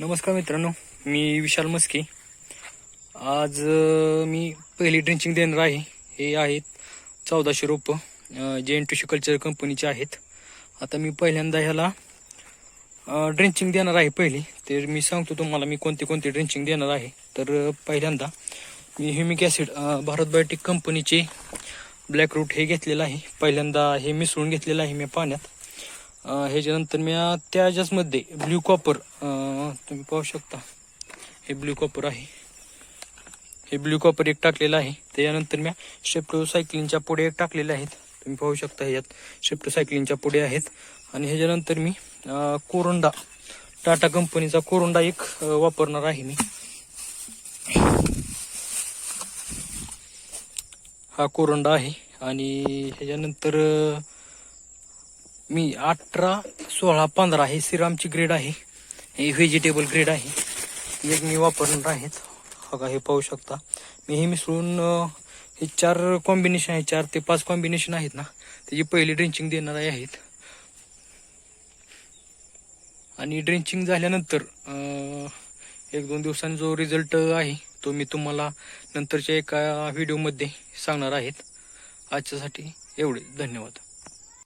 नमस्कार मित्रांनो मी विशाल मस्के. आज मी पहिली ड्रिंचिंग देणार आहे. हे आहेत चौदाशे रोपं जे एन टिश्यू कल्चर कंपनीचे आहेत. आता मी पहिल्यांदा ह्याला ड्रिंचिंग देणार आहे पहिली. तर मी सांगतो तुम्हाला मी कोणते कोणते ड्रिंचिंग देणार आहे. तर पहिल्यांदा मी ह्युमिक ॲसिड भारत बायोटिक कंपनीचे ब्लॅक रूट हे घेतलेलं आहे. पहिल्यांदा हे मिसळून घेतलेलं आहे मी पाण्यात. ह्याच्यानंतर मी त्याच्याचमध्ये ब्ल्यू कॉपर तुम्ही पाहू शकता. हे ब्ल्यू कॉपर आहे. हे ब्ल्यू कॉपर एक टाकलेलं आहे. त्याच्यानंतर मी शेप्टोसायक्लिनच्या पुढे एक टाकलेले आहेत. तुम्ही पाहू शकता ह्याच्यात शेप्टोसायक्लिनच्या पुढे आहेत. आणि ह्याच्यानंतर मी कोरोंडा टाटा कंपनीचा कोरोंडा एक वापरणार आहे मी. हा कोरोंडा आहे. आणि ह्याच्यानंतर मी अठरा सोळा पंधरा हे सिरामची ग्रेड आहे. हे व्हेजिटेबल ग्रेड आहे. एक मी वापरणार आहेत बघा हे पाहू शकता. मी हे मिसळून हे चार कॉम्बिनेशन आहे. चार ते पाच कॉम्बिनेशन आहेत ना. त्याची पहिली ड्रिंचिंग देणार आहेत. आणि ड्रिंचिंग झाल्यानंतर एक दोन दिवसांनी जो रिझल्ट आहे तो मी तुम्हाला नंतरच्या एका व्हिडिओमध्ये सांगणार आहेत आजच्यासाठी एवढे. धन्यवाद.